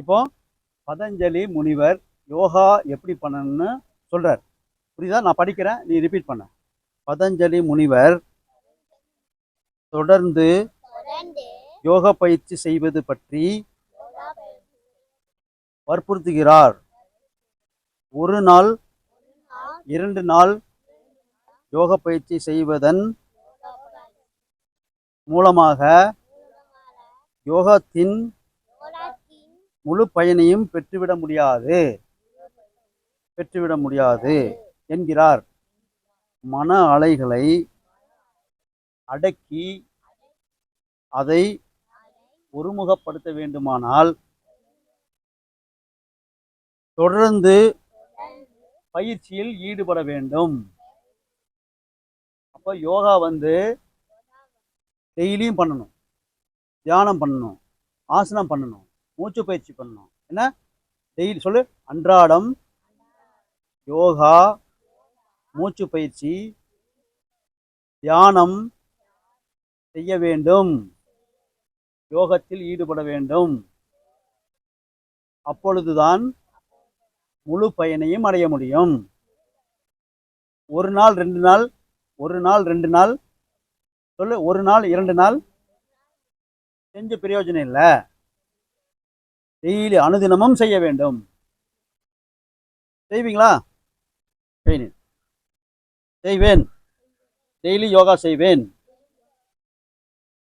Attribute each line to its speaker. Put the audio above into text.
Speaker 1: இப்போ பதஞ்சலி முனிவர் யோகா எப்படி பண்ணணும்னு சொல்றார். புரியுதா? நான் படிக்கிறேன் நீ ரிப்பீட் பண்ண. பதஞ்சலி முனிவர் தொடர்ந்து யோக பயிற்சி செய்வது பற்றி வற்புறுத்துகிறார். ஒரு நாள் இரண்டு நாள் யோக பயிற்சி செய்வதன் மூலமாக
Speaker 2: யோகத்தின்
Speaker 1: முழு பயனையும் பெற்றுவிட முடியாது. பெற்றுவிட முடியாது என்கிறார். மன அலைகளை அடக்கி அதை ஒருமுகப்படுத்த வேண்டுமானால் தொடர்ந்து பயிற்சியில் ஈடுபட வேண்டும். அப்போ யோகா வந்து டெய்லியும் பண்ணணும். தியானம் பண்ணணும். ஆசனம் பண்ணணும். மூச்சு பயிற்சி பண்ணணும் என்ன? டெய்லி சொல்லு. அன்றாடம் யோகா மூச்சு பயிற்சி தியானம் செய்ய வேண்டும். யோகத்தில் ஈடுபட வேண்டும். அப்பொழுதுதான் முழு பயனையும் அடைய முடியும். ஒரு நாள் ரெண்டு நாள் ஒரு நாள் ரெண்டு நாள். சொல்லு. ஒரு நாள் இரண்டு நாள். செஞ்ச பிரயோஜனம் இல்லை. டெய்லி அனுதினமும் செய்ய வேண்டும். செய்வீங்களா? செய்வேன். செய்வேன். டெய்லி யோகா செய்வேன்.